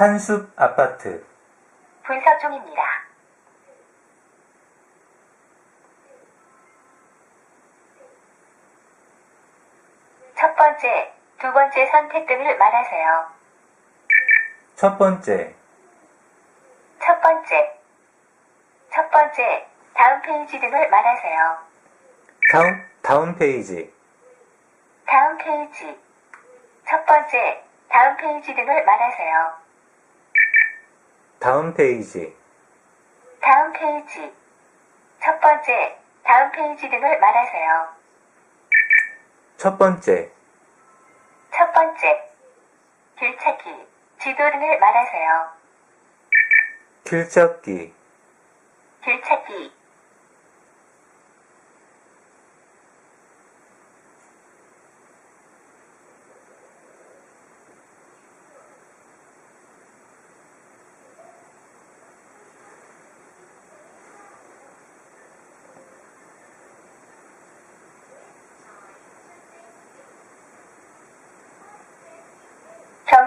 한숲 아파트. 분석 중입니다. 첫 번째, 두 번째 선택 등을 말하세요. 첫 번째, 첫 번째, 첫 번째, 다음 페이지 등을 말하세요. 다음, 다음 페이지. 다음 페이지, 첫 번째, 다음 페이지 등을 말하세요. 다음 페이지. 다음 페이지, 첫 번째, 다음 페이지 등을 말하세요. 첫 번째, 첫 번째, 길찾기, 지도 등을 말하세요. 길찾기. 길찾기,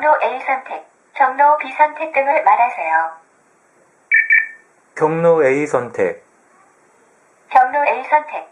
경로 A 선택, 경로 B 선택 등을 말하세요. 경로 A 선택. 경로 A 선택,